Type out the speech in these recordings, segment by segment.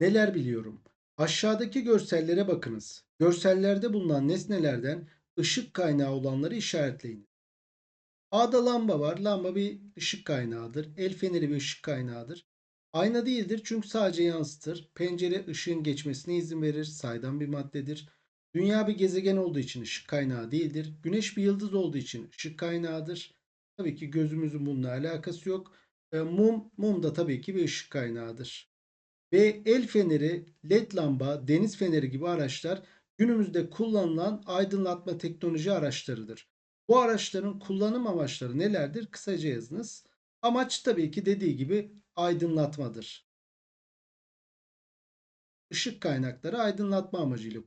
Neler biliyorum? Aşağıdaki görsellere bakınız. Görsellerde bulunan nesnelerden ışık kaynağı olanları işaretleyin. A'da lamba var. Lamba bir ışık kaynağıdır. El feneri bir ışık kaynağıdır. Ayna değildir çünkü sadece yansıtır. Pencere ışığın geçmesine izin verir. Saydam bir maddedir. Dünya bir gezegen olduğu için ışık kaynağı değildir. Güneş bir yıldız olduğu için ışık kaynağıdır. Tabii ki gözümüzün bununla alakası yok. E, mum, mum da tabii ki bir ışık kaynağıdır. Ve el feneri, led lamba, deniz feneri gibi araçlar günümüzde kullanılan aydınlatma teknoloji araçlarıdır. Bu araçların kullanım amaçları nelerdir? Kısaca yazınız. Amaç tabii ki dediği gibi aydınlatmadır. Işık kaynakları aydınlatma amacıyla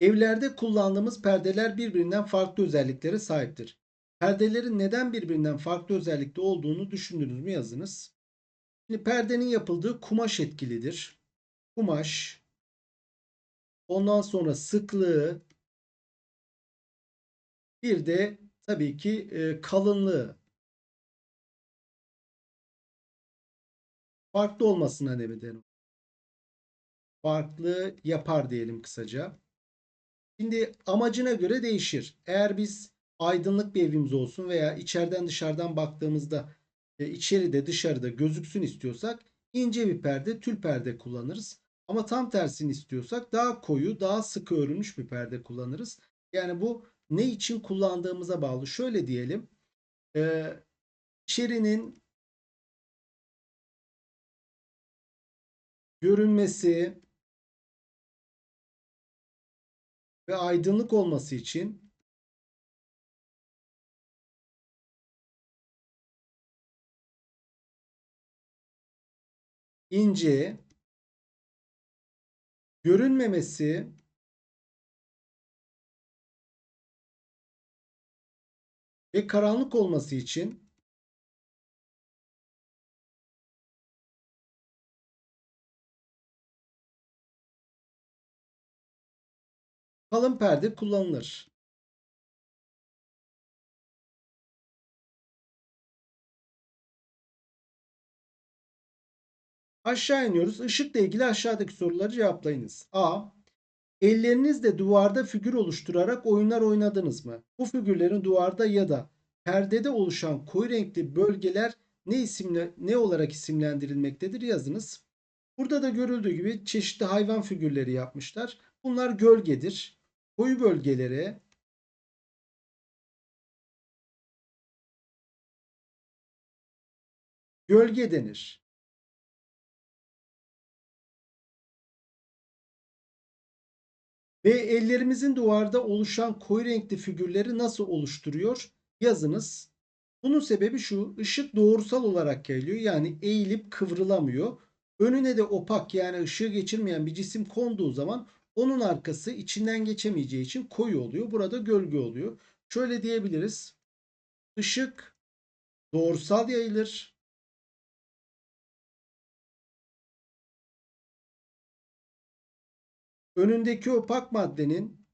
Evlerde kullandığımız perdeler birbirinden farklı özelliklere sahiptir. Perdelerin neden birbirinden farklı özellikte olduğunu düşündünüz mü yazınız. Şimdi perdenin yapıldığı kumaş etkilidir. Kumaş. Ondan sonra sıklığı. Bir de tabii ki e, kalınlığı. Farklı olmasına neden farklı yapar diyelim kısaca. Şimdi amacına göre değişir. Eğer biz aydınlık bir evimiz olsun veya içeriden dışarıdan baktığımızda içeride dışarıda gözüksün istiyorsak ince bir perde tül perde kullanırız. Ama tam tersini istiyorsak daha koyu daha sıkı örülmüş bir perde kullanırız. Yani bu ne için kullandığımıza bağlı. Şöyle diyelim. E, içerinin görünmesi ve aydınlık olması için ince görünmemesi ve karanlık olması için kalın perde kullanılır. Aşağı iniyoruz. Işıkla ilgili aşağıdaki soruları cevaplayınız. A. Ellerinizle duvarda figür oluşturarak oyunlar oynadınız mı? Bu figürlerin duvarda ya da perdede oluşan koyu renkli bölgeler ne isimle ne olarak isimlendirilmektedir yazınız. Burada da görüldüğü gibi çeşitli hayvan figürleri yapmışlar. Bunlar gölgedir. Koyu bölgelere gölge denir. Ve ellerimizin duvarda oluşan koyu renkli figürleri nasıl oluşturuyor? Yazınız. Bunun sebebi şu. ışık doğrusal olarak geliyor. Yani eğilip kıvrılamıyor. Önüne de opak yani ışığı geçirmeyen bir cisim konduğu zaman onun arkası içinden geçemeyeceği için koyu oluyor. Burada gölge oluyor. Şöyle diyebiliriz. Işık doğrusal yayılır. Önündeki opak maddenin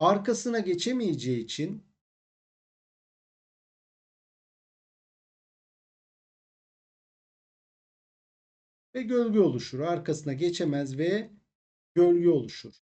arkasına geçemeyeceği için ve gölge oluşur. Arkasına geçemez ve gölge oluşur.